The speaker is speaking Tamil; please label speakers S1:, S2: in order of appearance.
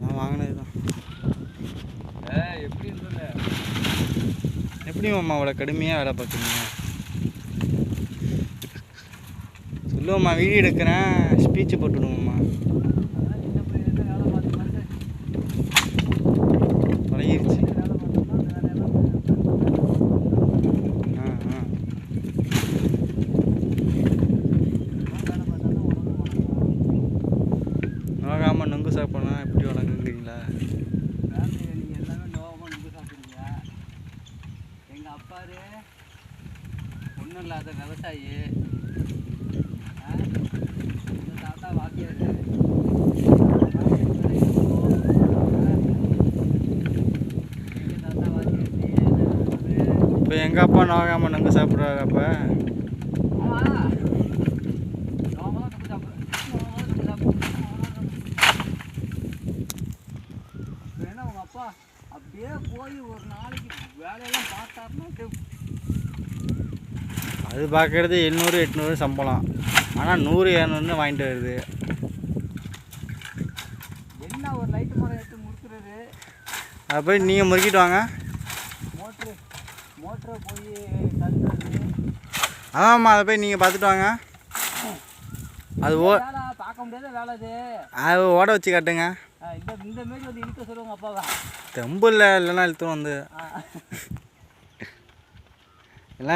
S1: நான் வாங்கினது தான்.
S2: எப்படி இருந்தது?
S1: எப்படி மாமா அவ்வளோ கடுமையாக வேலை பார்க்குறீங்க? சொல்லுவோம்மா வீடியோ எடுக்கிறேன். ஸ்பீச்சு போட்டுவிடுவோம்மா நொங்கு சாப்பிட்னா எப்படி வளங்குங்கிறீங்களா
S2: ஃபேமிலியில் நீங்கள் எல்லாமே நோகமாக நின்று சாப்பிடுவீங்க எங்கள் அப்பாரு ஒன்றும் இல்லாத விவசாயி. தாத்தா வாத்தியார்.
S1: இப்போ எங்கள் அப்பா நோகாமல் நொங்கு சாப்பிட்றாரு அப்போ?
S2: அப்படியே போய் ஒரு நாளைக்கு வேலையெல்லாம் பார்த்தாருன்னா
S1: அது பார்க்குறது எண்ணூறு எட்நூறு சம்பளம். ஆனால் நூறு இரநூறுன்னு வாங்கிட்டு வருது.
S2: என்ன ஒரு லைட் மரம் எடுத்து முறுக்குறது?
S1: அதை போய் நீங்கள் முறுக்கிட்டு வாங்க.
S2: மோட்ரு மோட்டரை போய்
S1: ஆமாம்மா அதை போய் நீங்கள் பார்த்துட்டு வாங்க. அது ஓ
S2: பார்க்க முடியாத வேலை அது
S1: அது ஓட வச்சு காட்டுங்க.
S2: இந்த இந்த மாரி வந்து இழுக்க சொல்லுவாங்க அப்பாவை.
S1: தெம்பு இல்லை இல்லைன்னா இழுத்துரும் வந்து.